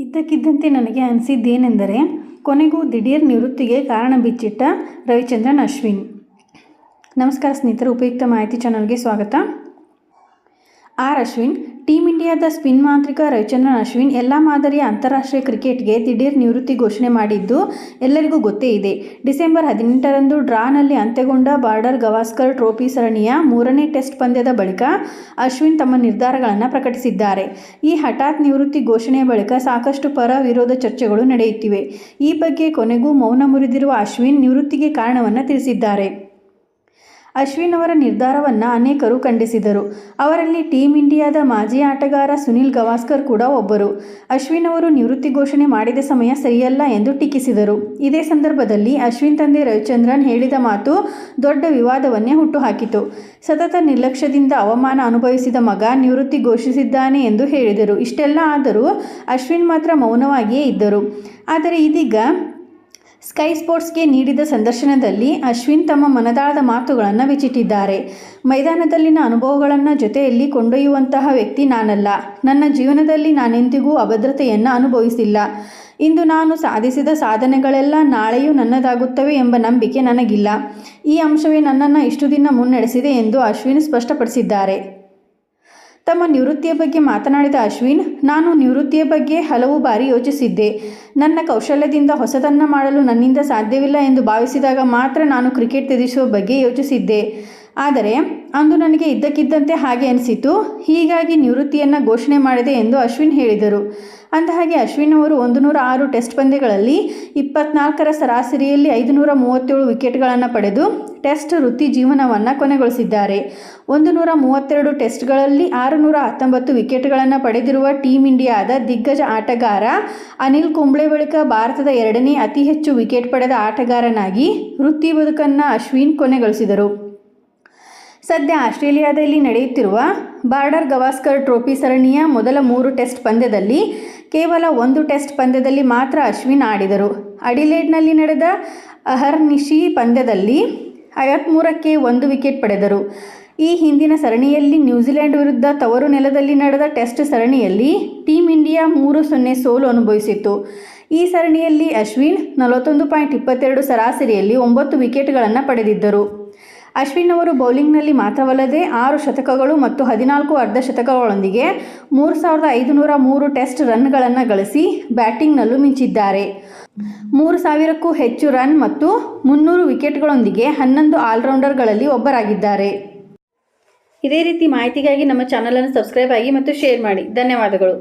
ಇದ್ದಕ್ಕಿದ್ದಂತೆ ನನಗೆ ಅನಿಸಿದ್ದೇನೆಂದರೆ, ಕೊನೆಗೂ ದಿಢೀರ್ ನಿವೃತ್ತಿಗೆ ಕಾರಣ ಬಿಚ್ಚಿಟ್ಟ ರವಿಚಂದ್ರನ್ ಅಶ್ವಿನ್. ನಮಸ್ಕಾರ ಸ್ನೇಹಿತರು, ಉಪಯುಕ್ತ ಮಾಹಿತಿ ಚಾನಲ್ಗೆ ಸ್ವಾಗತ. ಆರ್ ಅಶ್ವಿನ್ ಟೀಮ್ ಇಂಡಿಯಾದ ಸ್ಪಿನ್ ಮಾಂತ್ರಿಕ ರವಿಚಂದ್ರನ್ ಅಶ್ವಿನ್ ಎಲ್ಲ ಮಾದರಿಯ ಅಂತಾರಾಷ್ಟ್ರೀಯ ಕ್ರಿಕೆಟ್ಗೆ ದಿಢೀರ್ ನಿವೃತ್ತಿ ಘೋಷಣೆ ಮಾಡಿದ್ದು ಎಲ್ಲರಿಗೂ ಗೊತ್ತೇ ಇದೆ. ಡಿಸೆಂಬರ್ ಹದಿನೆಂಟರಂದು ಡ್ರಾನಲ್ಲಿ ಅಂತ್ಯಗೊಂಡ ಬಾರ್ಡರ್ ಗವಾಸ್ಕರ್ ಟ್ರೋಫಿ ಸರಣಿಯ ಮೂರನೇ ಟೆಸ್ಟ್ ಪಂದ್ಯದ ಬಳಿಕ ಅಶ್ವಿನ್ ತಮ್ಮ ನಿರ್ಧಾರಗಳನ್ನು ಪ್ರಕಟಿಸಿದ್ದಾರೆ. ಈ ಹಠಾತ್ ನಿವೃತ್ತಿ ಘೋಷಣೆಯ ಬಳಿಕ ಸಾಕಷ್ಟು ಪರ ವಿರೋಧ ಚರ್ಚೆಗಳು ನಡೆಯುತ್ತಿವೆ. ಈ ಬಗ್ಗೆ ಕೊನೆಗೂ ಮೌನ ಮುರಿದಿರುವ ಅಶ್ವಿನ್ ನಿವೃತ್ತಿಗೆ ಕಾರಣವನ್ನು ತಿಳಿಸಿದ್ದಾರೆ. ಅಶ್ವಿನ್ ಅವರ ನಿರ್ಧಾರವನ್ನು ಅನೇಕರು ಖಂಡಿಸಿದರು. ಅವರಲ್ಲಿ ಟೀಂ ಇಂಡಿಯಾದ ಮಾಜಿ ಆಟಗಾರ ಸುನಿಲ್ ಗವಾಸ್ಕರ್ ಕೂಡ ಒಬ್ಬರು. ಅಶ್ವಿನ್ ಅವರು ನಿವೃತ್ತಿ ಘೋಷಣೆ ಮಾಡಿದ ಸಮಯ ಸರಿಯಲ್ಲ ಎಂದು ಟೀಕಿಸಿದರು. ಇದೇ ಸಂದರ್ಭದಲ್ಲಿ ಅಶ್ವಿನ್ ತಂದೆ ರವಿಚಂದ್ರನ್ ಹೇಳಿದ ಮಾತು ದೊಡ್ಡ ವಿವಾದವನ್ನೇ ಹುಟ್ಟುಹಾಕಿತು. ಸತತ ನಿರ್ಲಕ್ಷ್ಯದಿಂದ ಅವಮಾನ ಅನುಭವಿಸಿದ ಮಗ ನಿವೃತ್ತಿ ಘೋಷಿಸಿದ್ದಾನೆ ಎಂದು ಹೇಳಿದರು. ಇಷ್ಟೆಲ್ಲ ಆದರೂ ಅಶ್ವಿನ್ ಮಾತ್ರ ಮೌನವಾಗಿಯೇ ಇದ್ದರು. ಆದರೆ ಇದೀಗ ಸ್ಕೈ ಸ್ಪೋರ್ಟ್ಸ್ಗೆ ನೀಡಿದ ಸಂದರ್ಶನದಲ್ಲಿ ಅಶ್ವಿನ್ ತಮ್ಮ ಮನದಾಳದ ಮಾತುಗಳನ್ನು ಬಿಚ್ಚಿಟ್ಟಿದ್ದಾರೆ ಮೈದಾನದಲ್ಲಿನ ಅನುಭವಗಳನ್ನು ಜೊತೆಯಲ್ಲಿ ಕೊಂಡೊಯ್ಯುವಂತಹ ವ್ಯಕ್ತಿ ನಾನಲ್ಲ. ನನ್ನ ಜೀವನದಲ್ಲಿ ನಾನೆಂದಿಗೂ ಅಭದ್ರತೆಯನ್ನು ಅನುಭವಿಸಿಲ್ಲ. ಇಂದು ನಾನು ಸಾಧಿಸಿದ ಸಾಧನೆಗಳೆಲ್ಲ ನಾಳೆಯೂ ನನ್ನದಾಗುತ್ತವೆ ಎಂಬ ನಂಬಿಕೆ ನನಗಿಲ್ಲ. ಈ ಅಂಶವೇ ನನ್ನನ್ನು ಇಷ್ಟು ದಿನ ಮುನ್ನಡೆಸಿದೆ ಎಂದು ಅಶ್ವಿನ್ ಸ್ಪಷ್ಟಪಡಿಸಿದ್ದಾರೆ. ತಮ್ಮ ನಿವೃತ್ತಿಯ ಬಗ್ಗೆ ಮಾತನಾಡಿದ ಅಶ್ವಿನ್, ನಾನು ನಿವೃತ್ತಿಯ ಬಗ್ಗೆ ಹಲವು ಬಾರಿ ಯೋಚಿಸಿದ್ದೆ. ನನ್ನ ಕೌಶಲ್ಯದಿಂದ ಹೊಸದನ್ನು ಮಾಡಲು ನನ್ನಿಂದ ಸಾಧ್ಯವಿಲ್ಲ ಎಂದು ಭಾವಿಸಿದಾಗ ಮಾತ್ರ ನಾನು ಕ್ರಿಕೆಟ್ ತ್ಯಜಿಸುವ ಬಗ್ಗೆ ಯೋಚಿಸಿದ್ದೆ. ಆದರೆ ಅಂದು ನನಗೆ ಇದ್ದಕ್ಕಿದ್ದಂತೆ ಹಾಗೆ ಅನಿಸಿತು. ಹೀಗಾಗಿ ನಿವೃತ್ತಿಯನ್ನು ಘೋಷಣೆ ಮಾಡಿದೆ ಎಂದು ಅಶ್ವಿನ್ ಹೇಳಿದರು. ಅಂದಹಾಗೆ ಅಶ್ವಿನ್ ಅವರು ಒಂದು ನೂರ ಆರು ಟೆಸ್ಟ್ ಪಂದ್ಯಗಳಲ್ಲಿ ಇಪ್ಪತ್ನಾಲ್ಕರ ಸರಾಸರಿಯಲ್ಲಿ ಐದುನೂರ ಮೂವತ್ತೇಳು ವಿಕೆಟ್ಗಳನ್ನು ಪಡೆದು ಟೆಸ್ಟ್ ವೃತ್ತಿ ಜೀವನವನ್ನು ಕೊನೆಗೊಳಿಸಿದ್ದಾರೆ. ಒಂದು ನೂರ ಮೂವತ್ತೆರಡು ಟೆಸ್ಟ್ಗಳಲ್ಲಿ ಆರುನೂರ ಹತ್ತೊಂಬತ್ತು ವಿಕೆಟ್ಗಳನ್ನು ಪಡೆದಿರುವ ಟೀಮ್ ಇಂಡಿಯಾದ ದಿಗ್ಗಜ ಆಟಗಾರ ಅನಿಲ್ ಕುಂಬ್ಳೆ ಬಳಿಕ ಭಾರತದ ಎರಡನೇ ಅತಿ ಹೆಚ್ಚು ವಿಕೆಟ್ ಪಡೆದ ಆಟಗಾರನಾಗಿ ವೃತ್ತಿ ಬದುಕನ್ನು ಅಶ್ವಿನ್ ಕೊನೆಗೊಳಿಸಿದರು. ಸದ್ಯ ಆಸ್ಟ್ರೇಲಿಯಾದಲ್ಲಿ ನಡೆಯುತ್ತಿರುವ ಬಾರ್ಡರ್ ಗವಾಸ್ಕರ್ ಟ್ರೋಫಿ ಸರಣಿಯ ಮೊದಲ ಮೂರು ಟೆಸ್ಟ್ ಪಂದ್ಯದಲ್ಲಿ ಕೇವಲ ಒಂದು ಟೆಸ್ಟ್ ಪಂದ್ಯದಲ್ಲಿ ಮಾತ್ರ ಅಶ್ವಿನ್ ಆಡಿದರು. ಅಡಿಲೇಡ್ನಲ್ಲಿ ನಡೆದ ಅಹರ್ನಿಶಿ ಪಂದ್ಯದಲ್ಲಿ ಐವತ್ತ್ಮೂರಕ್ಕೆ ಒಂದು ವಿಕೆಟ್ ಪಡೆದರು. ಈ ಹಿಂದಿನ ಸರಣಿಯಲ್ಲಿ ನ್ಯೂಜಿಲೆಂಡ್ ವಿರುದ್ಧ ತವರು ನೆಲದಲ್ಲಿ ನಡೆದ ಟೆಸ್ಟ್ ಸರಣಿಯಲ್ಲಿ ಟೀಮ್ ಇಂಡಿಯಾ ಮೂರು ಸೊನ್ನೆ ಸೋಲು ಅನುಭವಿಸಿತ್ತು. ಈ ಸರಣಿಯಲ್ಲಿ ಅಶ್ವಿನ್ ನಲವತ್ತೊಂದು ಪಾಯಿಂಟ್ ಇಪ್ಪತ್ತೆರಡು ಸರಾಸರಿಯಲ್ಲಿ ಒಂಬತ್ತು ವಿಕೆಟ್ಗಳನ್ನು ಪಡೆದಿದ್ದರು. ಅಶ್ವಿನ್ ಅವರು ಬೌಲಿಂಗ್ನಲ್ಲಿ ಮಾತ್ರವಲ್ಲದೆ ಆರು ಶತಕಗಳು ಮತ್ತು ಹದಿನಾಲ್ಕು ಅರ್ಧಶತಕಗಳೊಂದಿಗೆ ಮೂರು ಸಾವಿರದ ಐದುನೂರ ಮೂರು ಟೆಸ್ಟ್ ರನ್ಗಳನ್ನು ಗಳಿಸಿ ಬ್ಯಾಟಿಂಗ್ನಲ್ಲೂ ಮಿಂಚಿದ್ದಾರೆ. ಮೂರು ಸಾವಿರಕ್ಕೂ ಹೆಚ್ಚು ರನ್ ಮತ್ತು ಮುನ್ನೂರು ವಿಕೆಟ್ಗಳೊಂದಿಗೆ ಹನ್ನೊಂದು ಆಲ್ರೌಂಡರ್ಗಳಲ್ಲಿ ಒಬ್ಬರಾಗಿದ್ದಾರೆ. ಇದೇ ರೀತಿ ಮಾಹಿತಿಗಾಗಿ ನಮ್ಮ ಚಾನಲನ್ನು ಸಬ್ಸ್ಕ್ರೈಬ್ ಆಗಿ ಮತ್ತು ಶೇರ್ ಮಾಡಿ. ಧನ್ಯವಾದಗಳು.